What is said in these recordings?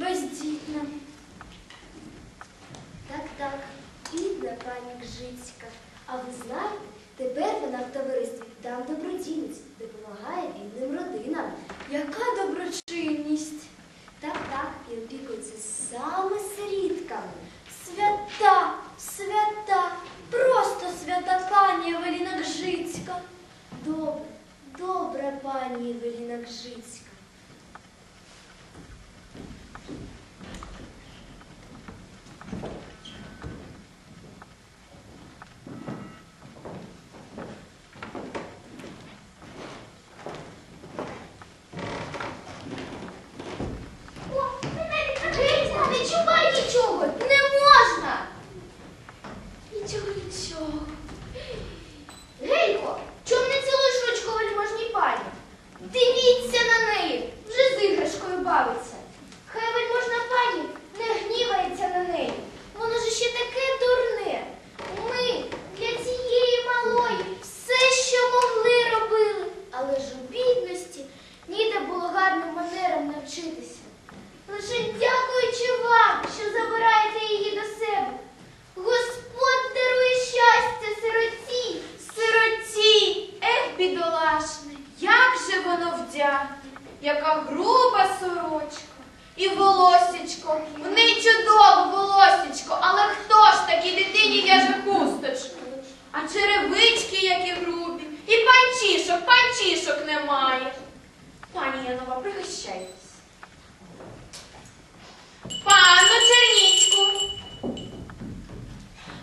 бездітна. Так, так, бідна пані Кжицька. А ви знаєте, тепер вона в товаристві там добродійність, допомагає бідним родинам. Яка доброчинність? Так, так, і опікується саме сирітками. Свята, свята, просто свята пані Евеліна Кжицька. Добре, добра пані Евеліна Кжицька. ласкаво, пригощайтесь. Пану Черніцьку.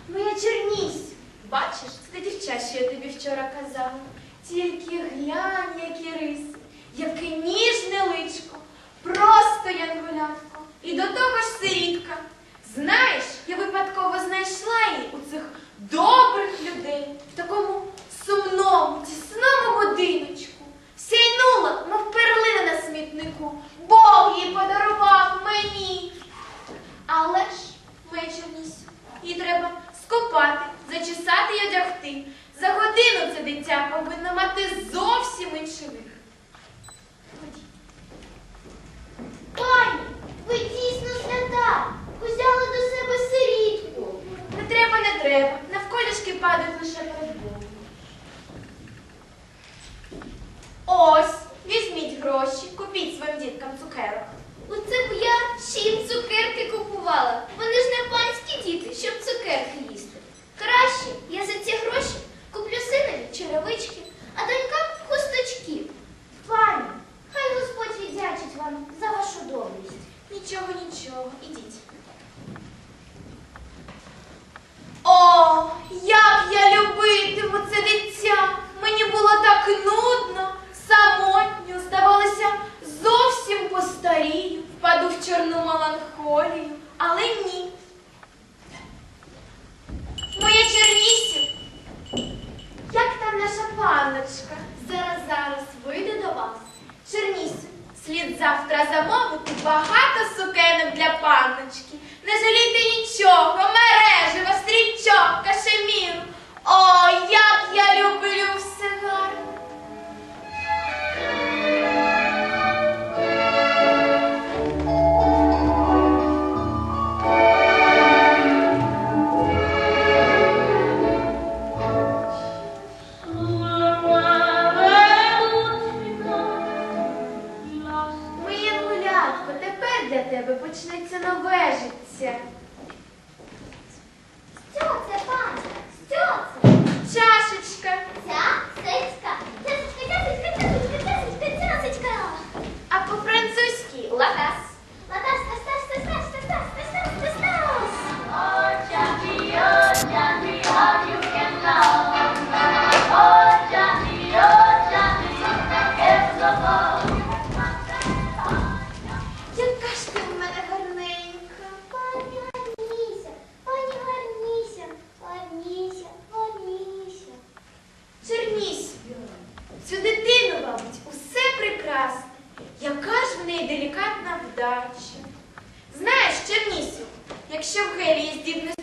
Моя Чернісь, бачиш, це дівча, що я тобі вчора казала. Тільки глянь, які риси, яке ніжне личко, просто янгулятко. І до того ж сильно. дитя повинна мати зовсім інший вигляд. Пані, ви дійсно свята. Узяли до себе сирітку. Не треба, не треба. Навколішки падають лише перед Богом. Ось, візьміть гроші, купіть своїм діткам цукерок. У це б я чим цукерки купила. для тебе почнеться нове життя. щоб Гелії здібне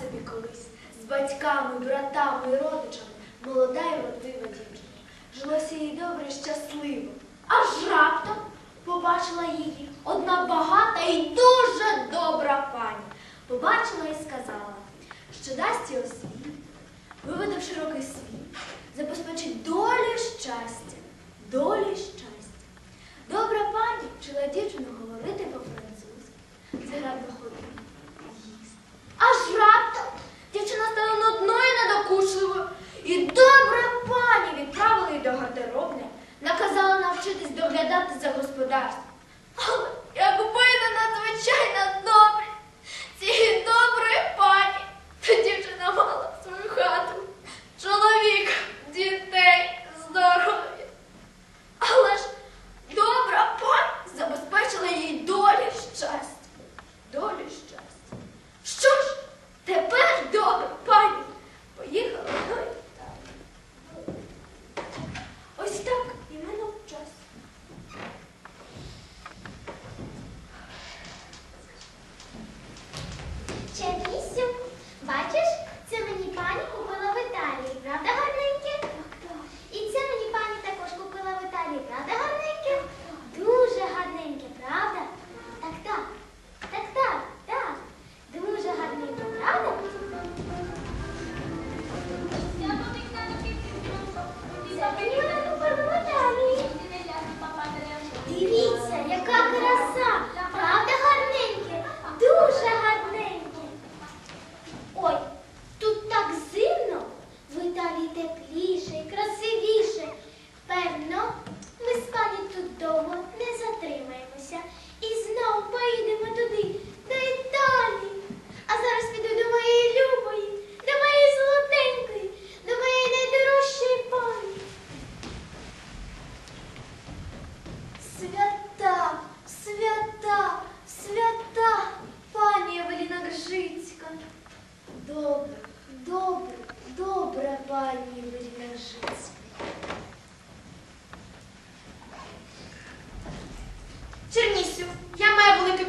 собі колись з батьками, братами і родичами молода і родина дівчина. Жилося їй добре і щасливо. Аж раптом побачила її одна багата і дуже добра пані. Побачила і сказала, що дасть їй освіт, виведе в широкий світ, забезпечить долі щастя, долі щастя. Добра пані вчила дівчину голову.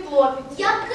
хлопець. Як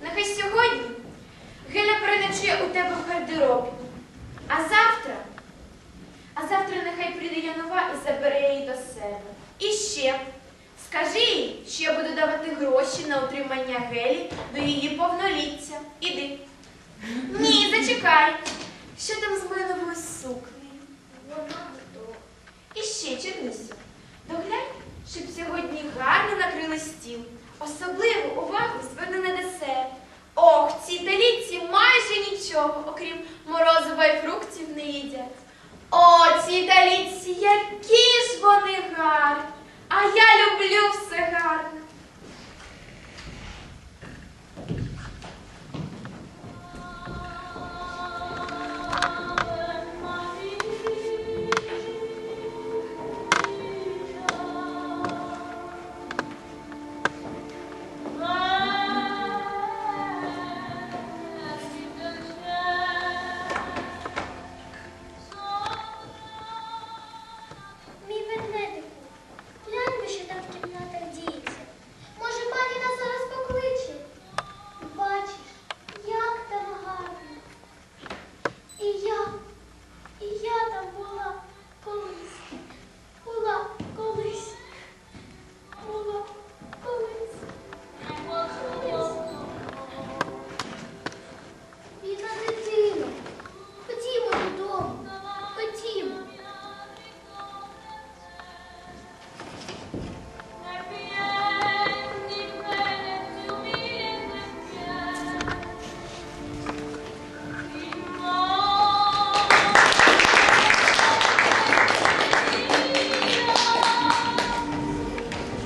Нехай сьогодні Геля переночує у тебе в гардеробі. А завтра, а завтра нехай прийде Янова і забере її до себе. І ще скажи їй, що я буду давати гроші на утримання Гелі до її повноліття. Іди. Ні, зачекай. Що там з малиновою сукнею? Вона. І ще, Особливу увагу зверне на десерт. Ох, ці італійці майже нічого, окрім морозива і фруктів, не їдять. О, ці італійці, які